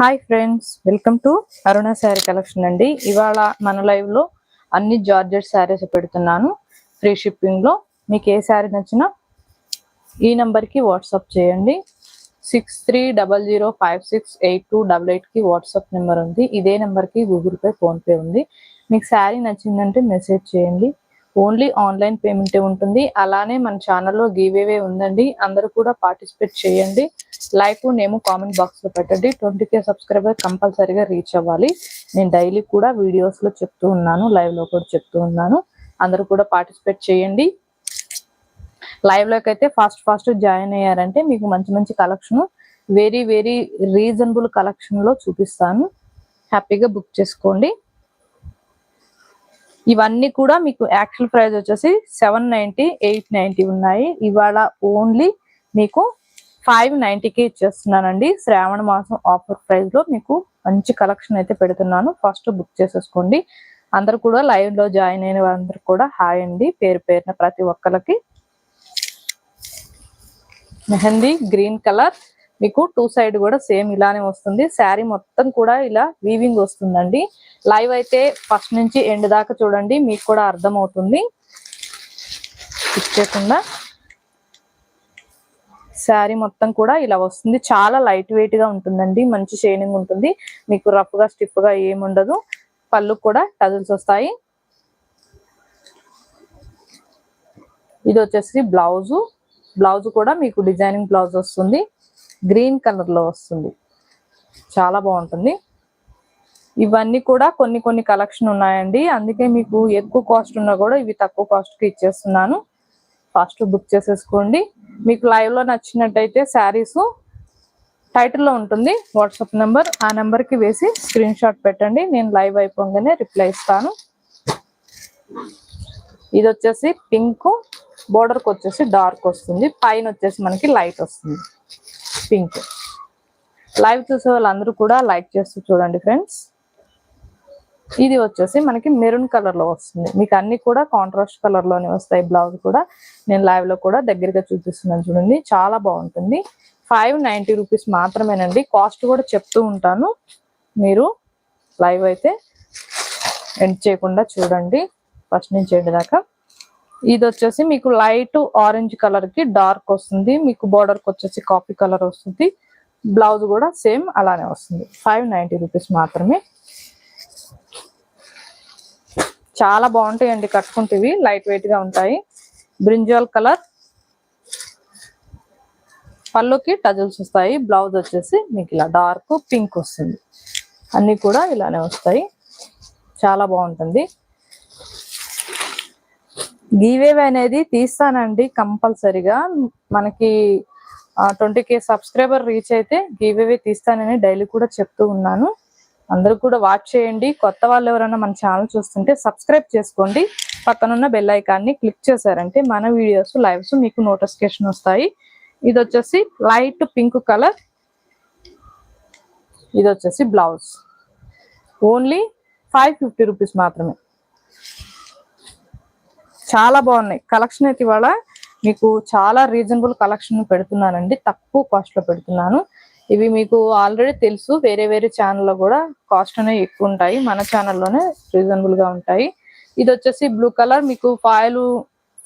Hi friends welcome to Aruna sari collection అండి. ఇవాళ మన లైవ్లో అన్ని జార్జెట్ శారీస్ పెడుతున్నాను. ఫ్రీ షిప్పింగ్లో. మీకు ఏ శారీ నచ్చినా ఈ నెంబర్కి వాట్సాప్ చేయండి. Six three double zero five six eight two double ఎయిట్కి వాట్సాప్ నెంబర్ ఉంది. ఇదే నెంబర్కి గూగుల్ పే ఫోన్పే ఉంది. మీకు శారీ నచ్చిందంటే మెసేజ్ చేయండి. ఓన్లీ ఆన్లైన్ పేమెంట్ ఉంటుంది. అలానే మన ఛానల్లో గివేవే ఉందండి. అందరూ కూడా పార్టిసిపేట్ చేయండి. లైక్ నేమ్ కామెంట్ బాక్స్లో పెట్టండి. ట్వంటీ కే సబ్స్క్రైబర్ కంపల్సరీగా రీచ్ అవ్వాలి. నేను డైలీ కూడా వీడియోస్లో చెప్తూ ఉన్నాను. లైవ్లో కూడా చెప్తూ ఉన్నాను. అందరూ కూడా పార్టిసిపేట్ చేయండి. లైవ్లోకి అయితే ఫాస్ట్ ఫాస్ట్ జాయిన్ అయ్యారంటే మీకు మంచి మంచి కలెక్షన్ వెరీ వెరీ రీజనబుల్ కలెక్షన్లో చూపిస్తాను. హ్యాపీగా బుక్ చేసుకోండి. ఇవన్నీ కూడా మీకు యాక్చువల్ ప్రైస్ వచ్చేసి సెవెన్ నైన్టీ ఎయిట్ నైన్టీ ఉన్నాయి. ఇవాళ ఓన్లీ మీకు ఫైవ్ నైంటీకి ఇచ్చేస్తున్నానండి. శ్రావణ మాసం ఆఫర్ ప్రైస్లో మీకు మంచి కలెక్షన్ అయితే పెడుతున్నాను. ఫస్ట్ బుక్ చేసేసుకోండి. అందరు కూడా లైవ్లో జాయిన్ అయిన వారందరూ కూడా హాయ్ అండి. పేరు పేరున ప్రతి ఒక్కరికి మెహందీ గ్రీన్ కలర్ మీకు టూ సైడ్ కూడా సేమ్ ఇలానే వస్తుంది. శారీ మొత్తం కూడా ఇలా వీవింగ్ వస్తుందండి. లైవ్ అయితే ఫస్ట్ నుంచి ఎండ్ దాకా చూడండి మీకు కూడా అర్థం అవుతుంది ఇచ్చేకుండా శారీ మొత్తం కూడా ఇలా వస్తుంది. చాలా లైట్ వెయిట్గా ఉంటుందండి మంచి షైనింగ్ ఉంటుంది. మీకు రఫ్గా స్టిఫ్గా ఏముండదు పళ్ళు కూడా టజిల్స్ వస్తాయి. ఇది వచ్చేసి బ్లౌజు. బ్లౌజ్ కూడా మీకు డిజైనింగ్ బ్లౌజ్ వస్తుంది. గ్రీన్ కలర్లో వస్తుంది. చాలా బాగుంటుంది. ఇవన్నీ కూడా కొన్ని కొన్ని కలెక్షన్ ఉన్నాయండి. అందుకే మీకు ఎక్కువ కాస్ట్ ఉన్నా కూడా ఇవి తక్కువ కాస్ట్కి ఇచ్చేస్తున్నాను. ఫాస్ట్ బుక్ చేసేసుకోండి. మీకు లైవ్లో నచ్చినట్టయితే శారీస్ టైటిల్లో ఉంటుంది. వాట్సాప్ నెంబర్ ఆ నెంబర్కి వేసి స్క్రీన్ షాట్ పెట్టండి. నేను లైవ్ అయిపోగానే రిప్లై ఇస్తాను. ఇది వచ్చేసి పింక్ బోర్డర్కి వచ్చేసి డార్క్ వస్తుంది. పైన వచ్చేసి మనకి లైట్ వస్తుంది. పింక్. లైవ్ చూసే వాళ్ళందరూ కూడా లైక్ చేస్తూ చూడండి ఫ్రెండ్స్ ఇది వచ్చేసి మనకి మెరూన్ కలర్లో వస్తుంది. మీకు అన్ని కూడా కాంట్రాస్ట్ కలర్లోనే వస్తాయి బ్లౌజ్ కూడా. నేను లైవ్లో కూడా దగ్గరగా చూపిస్తున్నాను చూడండి. చాలా బాగుంటుంది. ఫైవ్ నైన్టీ రూపీస్ మాత్రమేనండి. కాస్ట్ కూడా చెప్తూ ఉంటాను. మీరు లైవ్ అయితే ఎండ్ చేయకుండా చూడండి. ఫస్ట్ నుంచి ఎండ్ దాకా. ఇది వచ్చేసి మీకు లైట్ ఆరెంజ్ కలర్కి డార్క్ వస్తుంది. మీకు బోర్డర్కి వచ్చేసి కాఫీ కలర్ వస్తుంది. బ్లౌజ్ కూడా సేమ్ అలానే వస్తుంది. ఫైవ్ నైంటీ రూపీస్ మాత్రమే. చాలా బాగుంటాయండి కట్టుకుంటేవి. లైట్ వెయిట్గా ఉంటాయి. Brinjal colour. పళ్ళుకి టజల్స్ వస్తాయి. బ్లౌజ్ వచ్చేసి మీకు ఇలా డార్క్ పింక్ వస్తుంది. అన్ని కూడా ఇలానే వస్తాయి. చాలా బాగుంటుంది. గీవేవ్ అనేది తీస్తానండి కంపల్సరిగా. మనకి ట్వంటీ కే సబ్స్క్రైబర్ రీచ్ అయితే గీవేవే తీస్తానని డైలీ కూడా చెప్తూ ఉన్నాను. అందరూ కూడా వాచ్ చేయండి. కొత్త వాళ్ళు ఎవరైనా మన ఛానల్ చూస్తుంటే సబ్స్క్రైబ్ చేసుకోండి. పక్కనున్న బెల్ ఐకాన్ని క్లిక్ చేశారంటే మన వీడియోస్ లైవ్స్ మీకు నోటిఫికేషన్ వస్తాయి. ఇది వచ్చేసి లైట్ పింక్ కలర్. ఇది వచ్చేసి blouse. Only five fifty rupees మాత్రమే. చాలా బాగున్నాయి. కలెక్షన్ అయితే ఇవాళ మీకు చాలా రీజనబుల్ కలెక్షన్ పెడుతున్నానండి. తక్కువ కాస్ట్లో పెడుతున్నాను. ఇవి మీకు ఆల్రెడీ తెలుసు. వేరే వేరే ఛానల్లో కూడా కాస్ట్ అనేవి ఎక్కువ ఉంటాయి. మన ఛానల్లోనే రీజనబుల్గా ఉంటాయి. ఇది వచ్చేసి బ్లూ కలర్ మీకు ఫాయిల్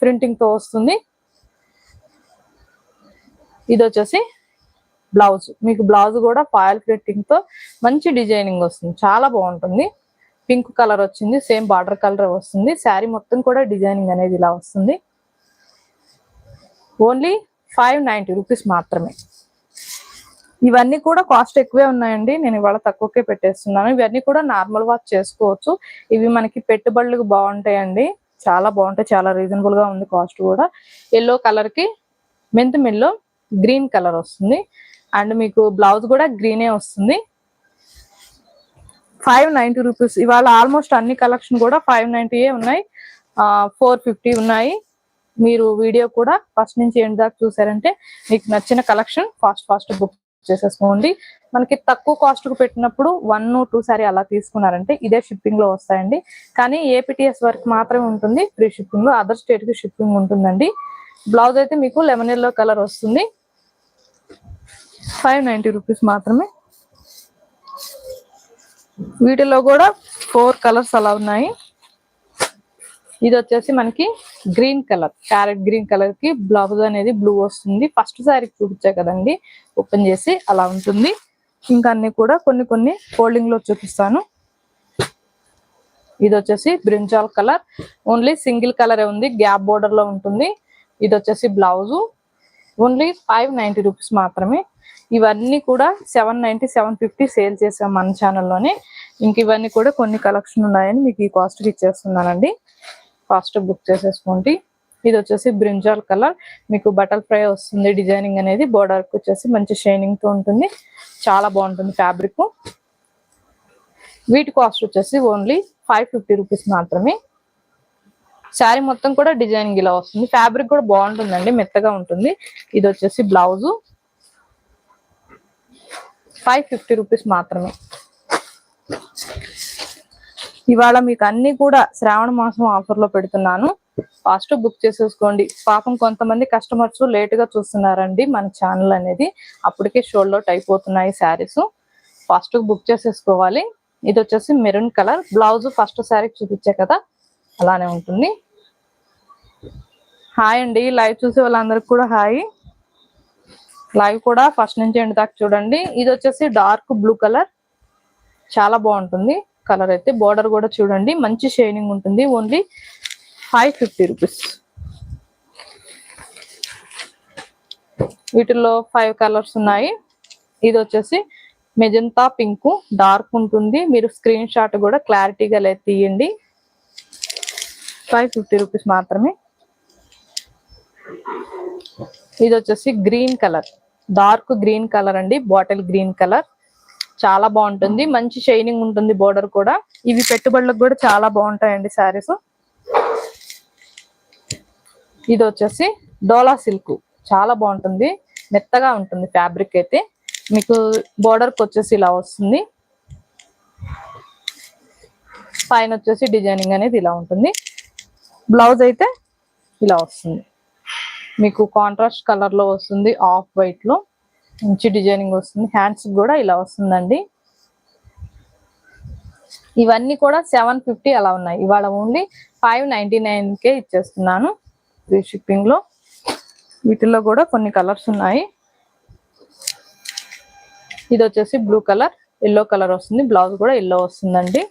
ప్రింటింగ్తో వస్తుంది. ఇది వచ్చేసి బ్లౌజ్ మీకు బ్లౌజ్ కూడా ఫాయిల్ ప్రింటింగ్తో మంచి డిజైనింగ్ వస్తుంది. చాలా బాగుంటుంది. పింక్ కలర్ వచ్చింది సేమ్ బార్డర్ కలర్ వస్తుంది. శారీ మొత్తం కూడా డిజైనింగ్ అనేది ఇలా వస్తుంది. ఓన్లీ ఫైవ్ నైంటీ రూపీస్ మాత్రమే. ఇవన్నీ కూడా కాస్ట్ ఎక్కువే ఉన్నాయండి. నేను ఇవాళ తక్కువకే పెట్టేస్తున్నాను. ఇవన్నీ కూడా నార్మల్ వాచ్ చేసుకోవచ్చు. ఇవి మనకి పెట్టుబడులకు బాగుంటాయండి. చాలా బాగుంటాయి. చాలా రీజనబుల్గా ఉంది కాస్ట్ కూడా. ఎల్లో కలర్కి మెంత్ మిల్లో గ్రీన్ కలర్ వస్తుంది. అండ్ మీకు బ్లౌజ్ కూడా గ్రీనే వస్తుంది. Five ninety rupees. ఇవాళ ఆల్మోస్ట్ అన్ని కలెక్షన్ కూడా ఫైవ్ నైన్టీయే ఉన్నాయి. ఫోర్ ఫిఫ్టీ ఉన్నాయి. మీరు వీడియో కూడా ఫస్ట్ నుంచి ఎండ్ దాకా చూసారంటే మీకు నచ్చిన కలెక్షన్ ఫాస్ట్ ఫాస్ట్ బుక్ చేసేసుకోండి. మనకి తక్కువ కాస్ట్కు పెట్టినప్పుడు వన్ టూ సారీ అలా తీసుకున్నారంటే ఇదే షిప్పింగ్లో వస్తాయండి. కానీ ఏపీటీఎస్ వరకు మాత్రమే ఉంటుంది. ఫ్రీ షిప్పింగ్లో. అదర్ స్టేట్కి షిప్పింగ్ ఉంటుందండి. బ్లౌజ్ అయితే మీకు లెమన్ ఎల్లో కలర్ వస్తుంది. ఫైవ్ నైన్టీ రూపీస్ మాత్రమే వీటిలో కూడా ఫోర్ కలర్స్ అలా ఉన్నాయి. ఇది వచ్చేసి మనకి గ్రీన్ కలర్ క్యారెట్ గ్రీన్ కలర్కి బ్లౌజ్ అనేది బ్లూ వస్తుంది. ఫస్ట్ సారీ చూపించా కదండి ఓపెన్ చేసి అలా ఉంటుంది. ఇంకా అన్ని కూడా కొన్ని కొన్ని ఫోల్డింగ్లో చూపిస్తాను. ఇది వచ్చేసి brinjal colour. Only single colour ఉంది గ్యాప్ బోర్డర్లో ఉంటుంది. ఇది వచ్చేసి blouse. Only five ninety rupees మాత్రమే ఇవన్నీ కూడా seven ninety seven fifty sale చేసాం మన ఛానల్లోనే. ఇంక ఇవన్నీ కూడా కొన్ని కలెక్షన్ ఉన్నాయని మీకు ఈ కాస్ట్కి ఇచ్చేస్తున్నానండి. ఫాస్ట్ బుక్ చేసేసుకోండి. ఇది వచ్చేసి బ్రింజాల్ కలర్. మీకు బటర్ ఫ్రై వస్తుంది డిజైనింగ్ అనేది. బోర్డర్ వచ్చేసి మంచి షైనింగ్తో ఉంటుంది. చాలా బాగుంటుంది ఫ్యాబ్రిక్ వీటి కాస్ట్ వచ్చేసి ఓన్లీ ఫైవ్ ఫిఫ్టీ రూపీస్ మాత్రమే. శారీ మొత్తం కూడా డిజైనింగ్ ఇలా వస్తుంది. ఫ్యాబ్రిక్ కూడా బాగుంటుందండి మెత్తగా ఉంటుంది. ఇది వచ్చేసి బ్లౌజు ఫైవ్ ఫిఫ్టీ రూపీస్ మాత్రమే. ఇవాళ మీకు అన్ని కూడా శ్రావణ మాసం ఆఫర్లో పెడుతున్నాను. ఫాస్ట్ బుక్ చేసేసుకోండి. పాపం కొంతమంది కస్టమర్స్ లేట్గా చూస్తున్నారండి మన ఛానల్ అనేది. అప్పటికే షోల్డ్ అవుట్ అయిపోతున్నాయి శారీస్. ఫాస్ట్ బుక్ చేసేసుకోవాలి. ఇది వచ్చేసి maroon colour. Blouse first sari చూపించే కదా అలానే ఉంటుంది. హాయ్ అండి లైవ్ చూసే వాళ్ళందరికి కూడా హాయ్. లైవ్ కూడా ఫస్ట్ నుంచి ఎండ్ దాకా చూడండి. ఇది వచ్చేసి డార్క్ బ్లూ కలర్ చాలా బాగుంటుంది. కలర్ అయితే బోర్డర్ కూడా చూడండి. మంచి షైనింగ్ ఉంటుంది. ఓన్లీ ఫైవ్ ఫిఫ్టీ రూపీస్ వీటిల్లో ఫైవ్ కలర్స్ ఉన్నాయి. ఇది వచ్చేసి మెజంతా పింక్ డార్క్ ఉంటుంది. మీరు స్క్రీన్ షాట్ కూడా క్లారిటీగా లేదు తీయండి. ఫైవ్ ఫిఫ్టీ రూపీస్ మాత్రమే. ఇది వచ్చేసి green colour dark green colour అండి బాటిల్ గ్రీన్ కలర్. చాలా బాగుంటుంది. మంచి షైనింగ్ ఉంటుంది బోర్డర్ కూడా. ఇవి పెట్టుబడులకు కూడా చాలా బాగుంటాయండి శారీస్. ఇది వచ్చేసి డోలా సిల్క్. చాలా బాగుంటుంది. మెత్తగా ఉంటుంది ఫ్యాబ్రిక్ అయితే. మీకు బోర్డర్కి వచ్చేసి ఇలా వస్తుంది. పైన వచ్చేసి డిజైనింగ్ అనేది ఇలా ఉంటుంది. బ్లౌజ్ అయితే ఇలా వస్తుంది. మీకు కాంట్రాస్ట్ కలర్లో వస్తుంది ఆఫ్ వైట్లో. మంచి డిజైనింగ్ వస్తుంది. హ్యాండ్స్ కూడా ఇలా వస్తుందండి. ఇవన్నీ కూడా సెవెన్ ఫిఫ్టీ అలా ఉన్నాయి. ఇవాళ ఓన్లీ ఫైవ్ నైన్టీ నైన్ కే ఇచ్చేస్తున్నాను ఫ్రీ షిప్పింగ్లో. వీటిల్లో కూడా కొన్ని కలర్స్ ఉన్నాయి. ఇది వచ్చేసి బ్లూ కలర్ ఎల్లో కలర్ వస్తుంది. బ్లౌజ్ కూడా ఎల్లో వస్తుందండి.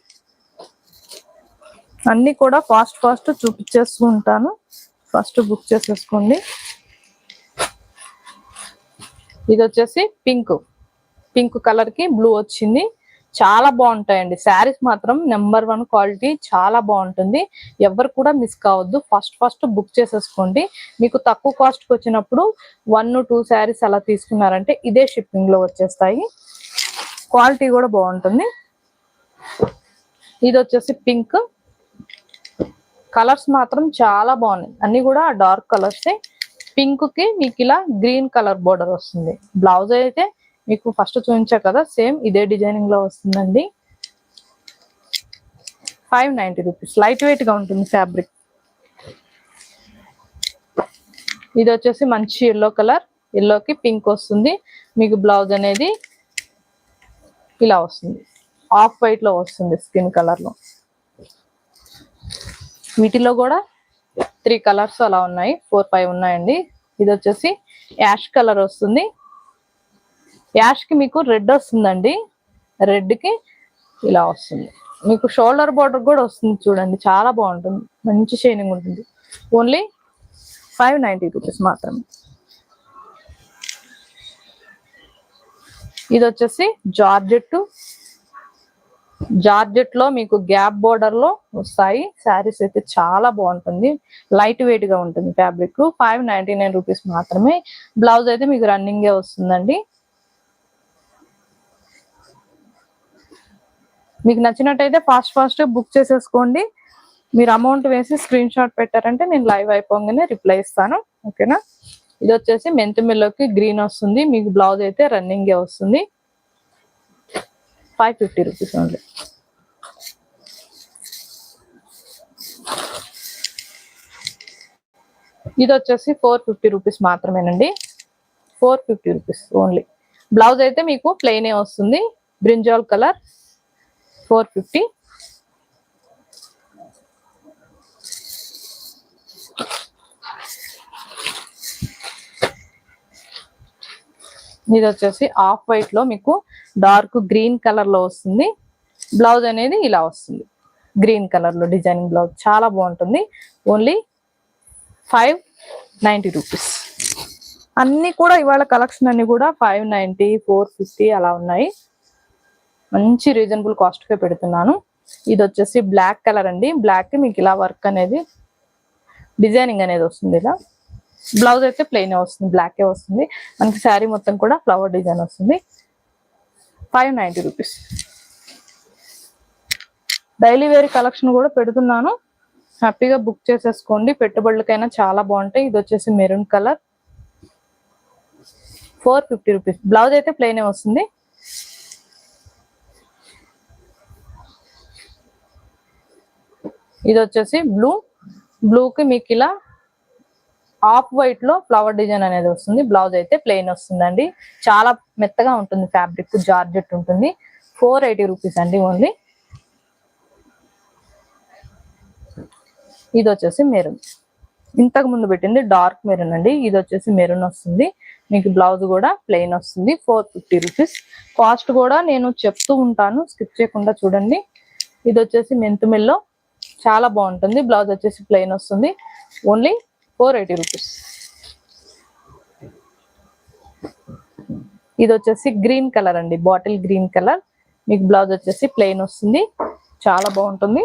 అన్ని కూడా ఫాస్ట్ ఫాస్ట్ చూపించేస్తూ ఉంటాను. ఫస్ట్ బుక్ చేసేసుకోండి. ఇది వచ్చేసి పింక్. పింక్ కలర్కి బ్లూ వచ్చింది. చాలా బాగుంటాయండి. శారీస్ మాత్రం నెంబర్ వన్ క్వాలిటీ చాలా బాగుంటుంది. ఎవరు కూడా మిస్ కావద్దు. ఫస్ట్ ఫస్ట్ బుక్ చేసేసుకోండి. మీకు తక్కువ కాస్ట్కి వచ్చినప్పుడు వన్ టూ శారీస్ అలా తీసుకున్నారంటే ఇదే షిప్పింగ్లో వచ్చేస్తాయి. క్వాలిటీ కూడా బాగుంటుంది. ఇది వచ్చేసి పింక్. కలర్స్ మాత్రం చాలా బాగున్నాయి. అన్ని కూడా డార్క్ కలర్స్ పింక్కి మీకు ఇలా గ్రీన్ కలర్ బోర్డర్ వస్తుంది. బ్లౌజ్ అయితే మీకు ఫస్ట్ చూపించా కదా సేమ్ ఇదే డిజైనింగ్లో వస్తుందండి. Five ninety rupees. లైట్ వెయిట్గా ఉంటుంది ఫ్యాబ్రిక్. ఇది వచ్చేసి మంచి ఎల్లో కలర్. ఎల్లోకి పింక్ వస్తుంది. మీకు బ్లౌజ్ అనేది ఇలా వస్తుంది. ఆఫ్ వైట్లో వస్తుంది స్కిన్ కలర్లో. వీటిలో కూడా త్రీ కలర్స్ అలా ఉన్నాయి. ఫోర్ ఫైవ్ ఉన్నాయండి. ఇది వచ్చేసి యాష్ కలర్ వస్తుంది. యాష్కి మీకు రెడ్ వస్తుందండి. రెడ్కి ఇలా వస్తుంది. మీకు షోల్డర్ బార్డర్ కూడా వస్తుంది చూడండి. చాలా బాగుంటుంది. మంచి షైనింగ్ ఉంటుంది. ఓన్లీ ఫైవ్ నైంటీ రూపీస్ మాత్రమే. ఇది వచ్చేసి జార్జెట్ జార్జెట్లో మీకు గ్యాప్ బోర్డర్లో వస్తాయి. శారీస్ అయితే చాలా బాగుంటుంది. లైట్ వెయిట్గా ఉంటుంది fabric five ninety nine rupees మాత్రమే. బ్లౌజ్ అయితే మీకు రన్నింగ్ వస్తుందండి. మీకు నచ్చినట్టయితే ఫాస్ట్ ఫాస్ట్ బుక్ చేసేసుకోండి. మీరు అమౌంట్ వేసి స్క్రీన్ షాట్ పెట్టారంటే నేను లైవ్ అయిపోగానే రిప్లై ఇస్తాను. ఓకేనా ఇది వచ్చేసి మెంతు మిల్లోకి గ్రీన్ వస్తుంది. మీకు బ్లౌజ్ అయితే రన్నింగ్ వస్తుంది. Five fifty rupees only. ఇది వచ్చేసి ఫోర్ ఫిఫ్టీ రూపీస్ మాత్రమేనండి. Four fifty rupees only. Blouse అయితే మీకు ప్లెయినే వస్తుంది. Brinjal colour four fifty. ఇది వచ్చేసి ఆఫ్ వైట్లో మీకు డార్క్ గ్రీన్ కలర్లో వస్తుంది. బ్లౌజ్ అనేది ఇలా వస్తుంది. గ్రీన్ కలర్లో డిజైనింగ్ బ్లౌజ్ చాలా బాగుంటుంది. Only five ninety rupees. అన్ని కూడా ఇవాళ కలెక్షన్ అన్ని కూడా ఫైవ్ నైంటీ ఫోర్ ఫిఫ్టీ అలా ఉన్నాయి. మంచి రీజనబుల్ కాస్ట్ కే పెడుతున్నాను. ఇది వచ్చేసి బ్లాక్ కలర్ అండి. బ్లాక్ మీకు ఇలా వర్క్ అనేది డిజైనింగ్ అనేది వస్తుంది ఇలా. బ్లౌజ్ అయితే ప్లెయిన్ వస్తుంది. బ్లాకే వస్తుంది. మనకి శారీ మొత్తం కూడా ఫ్లవర్ డిజైన్ వస్తుంది. Five ninety rupees. Daily wear collection కూడా పెడుతున్నాను. హ్యాపీగా బుక్ చేసేసుకోండి. పెట్టుబడులకైనా చాలా బాగుంటాయి. ఇది వచ్చేసి maroon colour. Four fifty rupees. Blouse అయితే ప్లెయిన్ వస్తుంది. ఇది వచ్చేసి బ్లూ. బ్లూకి మీకు ఇలా ఆఫ్ వైట్లో ఫ్లవర్ డిజైన్ అనేది వస్తుంది. బ్లౌజ్ అయితే ప్లెయిన్ వస్తుందండి. చాలా మెత్తగా ఉంటుంది ఫ్యాబ్రిక్ జార్జెట్ ఉంటుంది. ఫోర్ ఎయిటీ రూపీస్ అండి ఓన్లీ. ఇది వచ్చేసి మెరూన్. ఇంతకు ముందు పెట్టింది డార్క్ మెరూన్ అండి. ఇది వచ్చేసి మెరూన్ వస్తుంది. మీకు బ్లౌజ్ కూడా ప్లెయిన్ వస్తుంది. Four fifty rupees. కాస్ట్ కూడా నేను చెప్తూ ఉంటాను. స్కిప్ చేయకుండా చూడండి. ఇది వచ్చేసి మెంతుమిల్లో. చాలా బాగుంటుంది. బ్లౌజ్ వచ్చేసి ప్లెయిన్ వస్తుంది. Only four eighty rupees. ఇది వచ్చేసి గ్రీన్ కలర్ అండి బాటిల్ గ్రీన్ కలర్. మీకు బ్లౌజ్ వచ్చేసి ప్లెయిన్ వస్తుంది చాలా బాగుంటుంది.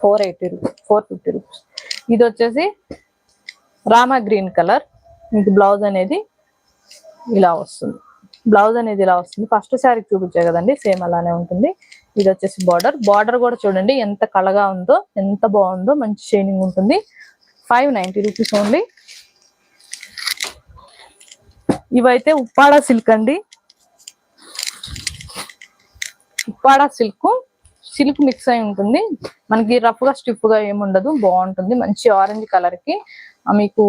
Four eighty rupees four fifty rupees. ఇది వచ్చేసి రామా గ్రీన్ కలర్ మీకు బ్లౌజ్ అనేది ఇలా వస్తుంది. బ్లౌజ్ అనేది ఇలా వస్తుంది. ఫస్ట్ శారీ చూపించే కదండి సేమ్ అలానే ఉంటుంది. ఇది వచ్చేసి బార్డర్ బార్డర్ కూడా చూడండి ఎంత కళగా ఉందో ఎంత బాగుందో మంచి షైనింగ్ ఉంటుంది. ఫైవ్ నైంటీ రూపీస్ ఓన్లీ ఇవైతే ఉప్పాడ సిల్క్ అండి. ఉప్పాడ సిల్క్ సిల్క్ మిక్స్ అయి ఉంటుంది. మనకి రఫ్గా స్టిఫ్గా ఏముండదు బాగుంటుంది. మంచి ఆరెంజ్ కలర్కి మీకు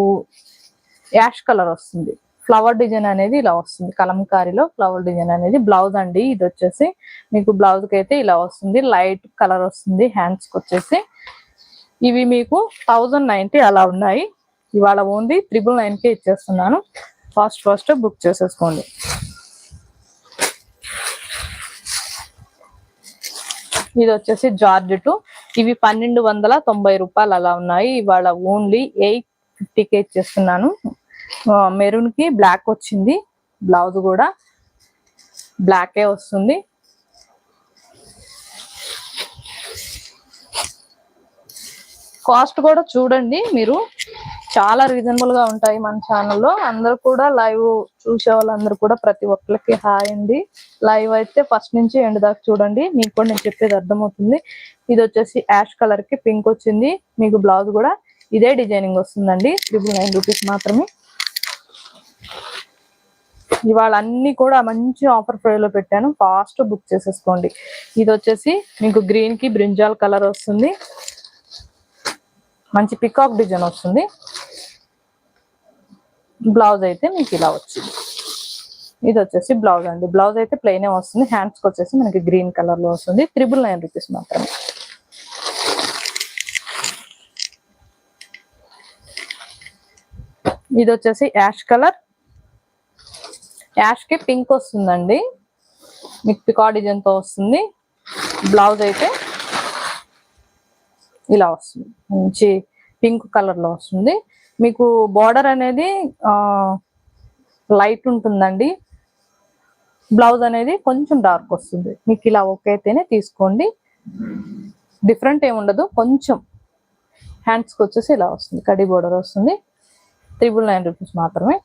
యాష్ కలర్ వస్తుంది. ఫ్లవర్ డిజైన్ అనేది ఇలా వస్తుంది. కలంకారీలో ఫ్లవర్ డిజైన్ అనేది బ్లౌజ్ అండి. ఇది వచ్చేసి మీకు బ్లౌజ్కి అయితే ఇలా వస్తుంది. లైట్ కలర్ వస్తుంది. హ్యాండ్స్కి వచ్చేసి. ఇవి మీకు థౌజండ్ నైన్టీ అలా ఉన్నాయి. ఇవాళ ఓన్లీ త్రిబుల్ నైన్ కే ఇచ్చేస్తున్నాను. ఫాస్ట్ ఫాస్ట్ బుక్ చేసేసుకోండి. ఇది వచ్చేసి జార్జెట్ ఇవి పన్నెండు వందల తొంభై రూపాయలు అలా ఉన్నాయి. ఇవాళ ఓన్లీ ఎయిట్ ఫిఫ్టీకే ఇచ్చేస్తున్నాను. మెరూన్కి బ్లాక్ వచ్చింది. బ్లౌజ్ కూడా బ్లాకే వస్తుంది. కాస్ట్ కూడా చూడండి మీరు. చాలా రీజనబుల్గా ఉంటాయి మన ఛానల్లో. అందరు కూడా లైవ్ చూసే వాళ్ళందరూ కూడా ప్రతి ఒక్కరికి హాయ్ అండి. లైవ్ అయితే ఫస్ట్ నుంచి ఎండ్ దాకా చూడండి. మీకు కూడా నేను చెప్పేది అర్థమవుతుంది. ఇది వచ్చేసి యాష్ కలర్కి పింక్ వచ్చింది. మీకు బ్లౌజ్ కూడా ఇదే డిజైనింగ్ వస్తుందండి. త్రిబుల్ నైన్ రూపీస్ మాత్రమే. ఇవాళ అన్ని కూడా మంచి ఆఫర్ ప్రైస్లో పెట్టాను. ఫాస్ట్ బుక్ చేసేసుకోండి. ఇది వచ్చేసి మీకు గ్రీన్కి బ్రింజాల్ కలర్ వస్తుంది. మంచి పికాక్ డిజైన్ వస్తుంది. బ్లౌజ్ అయితే మీకు ఇలా వచ్చింది. ఇది వచ్చేసి బ్లౌజ్ అండి. బ్లౌజ్ అయితే ప్లెయిన్ వస్తుంది. హ్యాండ్స్కి వచ్చేసి మనకి గ్రీన్ కలర్లో వస్తుంది. త్రిబుల్ నైన్ రూపీస్ మాత్రమే. ఇది వచ్చేసి యాష్ కలర్ యాష్కి పింక్ వస్తుందండి. మీకు పికా తో వస్తుంది. బ్లౌజ్ అయితే ఇలా వస్తుంది. మంచి పింక్ కలర్లో వస్తుంది. మీకు బార్డర్ అనేది లైట్ ఉంటుందండి. బ్లౌజ్ అనేది కొంచెం డార్క్ వస్తుంది. మీకు ఇలా ఓకే అయితేనే తీసుకోండి. డిఫరెంట్ ఏముండదు కొంచెం హ్యాండ్స్కి వచ్చేసి ఇలా వస్తుంది. కడి బోర్డర్ వస్తుంది. త్రిబుల్ నైన్ రూపీస్ మాత్రమే.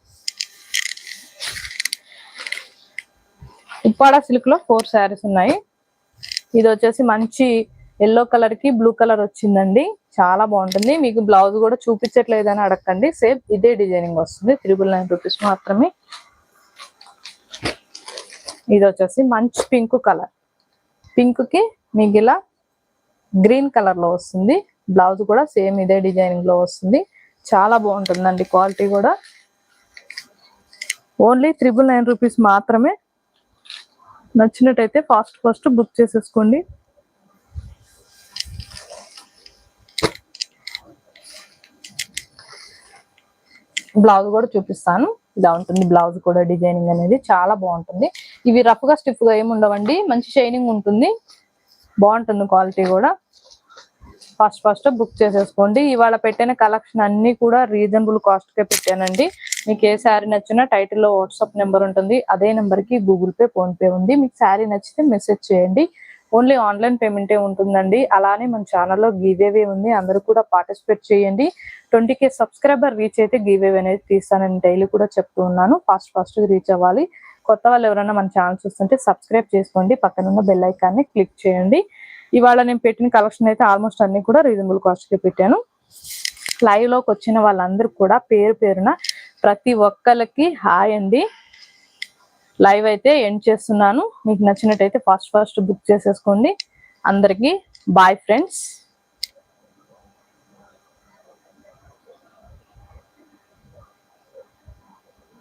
ఉప్పాడ సిల్క్లో ఫోర్ శారీస్ ఉన్నాయి. ఇది వచ్చేసి మంచి ఎల్లో కలర్కి బ్లూ కలర్ వచ్చిందండి. చాలా బాగుంటుంది. మీకు బ్లౌజ్ కూడా చూపించట్లేదని అడగండి సేమ్ ఇదే డిజైనింగ్ వస్తుంది. త్రిబుల్ నైన్ రూపీస్ మాత్రమే. ఇది వచ్చేసి మంచి పింక్ కలర్ పింక్కి మీకు ఇలా గ్రీన్ కలర్లో వస్తుంది. బ్లౌజ్ కూడా సేమ్ ఇదే డిజైనింగ్లో వస్తుంది. చాలా బాగుంటుందండి క్వాలిటీ కూడా. ఓన్లీ త్రిబుల్ నైన్ రూపీస్ మాత్రమే నచ్చినట్టయితే ఫాస్ట్ ఫాస్ట్ బుక్ చేసేసుకోండి. బ్లౌజ్ కూడా చూపిస్తాను. ఇలా ఉంటుంది బ్లౌజ్ కూడా డిజైనింగ్ అనేది చాలా బాగుంటుంది. ఇవి రఫ్గా స్టిఫ్గా ఏమి ఉండవండి. మంచి షైనింగ్ ఉంటుంది. బాగుంటుంది క్వాలిటీ కూడా. ఫాస్ట్ ఫాస్ట్ బుక్ చేసేసుకోండి. ఇవాళ పెట్టిన కలెక్షన్ అన్ని కూడా రీజనబుల్ కాస్ట్కే పెట్టానండి. మీకు ఏ శారీ నచ్చినా టైటిల్లో వాట్సాప్ నెంబర్ ఉంటుంది. అదే నెంబర్కి గూగుల్ పే ఫోన్ పే ఉంది. మీకు శారీ నచ్చితే మెసేజ్ చేయండి. ఓన్లీ ఆన్లైన్ పేమెంటే ఉంటుందండి. అలానే మన ఛానల్లో గివేవే ఉంది. అందరూ కూడా పార్టిసిపేట్ చేయండి. ట్వంటీ కే సబ్స్క్రైబర్ రీచ్ అయితే గీవేవే అనేది తీస్తానని డైలీ కూడా చెప్తూ ఉన్నాను. ఫాస్ట్ ఫాస్ట్ రీచ్ అవ్వాలి. కొత్త వాళ్ళు ఎవరైనా మన ఛానల్ చూస్తుంటే సబ్స్క్రైబ్ చేసుకోండి. పక్కనున్న బెల్ ఐకాన్ని క్లిక్ చేయండి. ఇవాళ నేను పెట్టిన కలెక్షన్ అయితే ఆల్మోస్ట్ అన్ని కూడా రీజనబుల్ కాస్ట్కి పెట్టాను. లైవ్లోకి వచ్చిన వాళ్ళందరూ కూడా పేరు పేరున ప్రతి ఒక్కరికి హాయ్ అండి. లైవ్ అయితే ఎండ్ చేస్తున్నాను. మీకు నచ్చినట్టయితే ఫాస్ట్ ఫాస్ట్ బుక్ చేసేసుకోండి. అందరికీ బాయ్ ఫ్రెండ్స్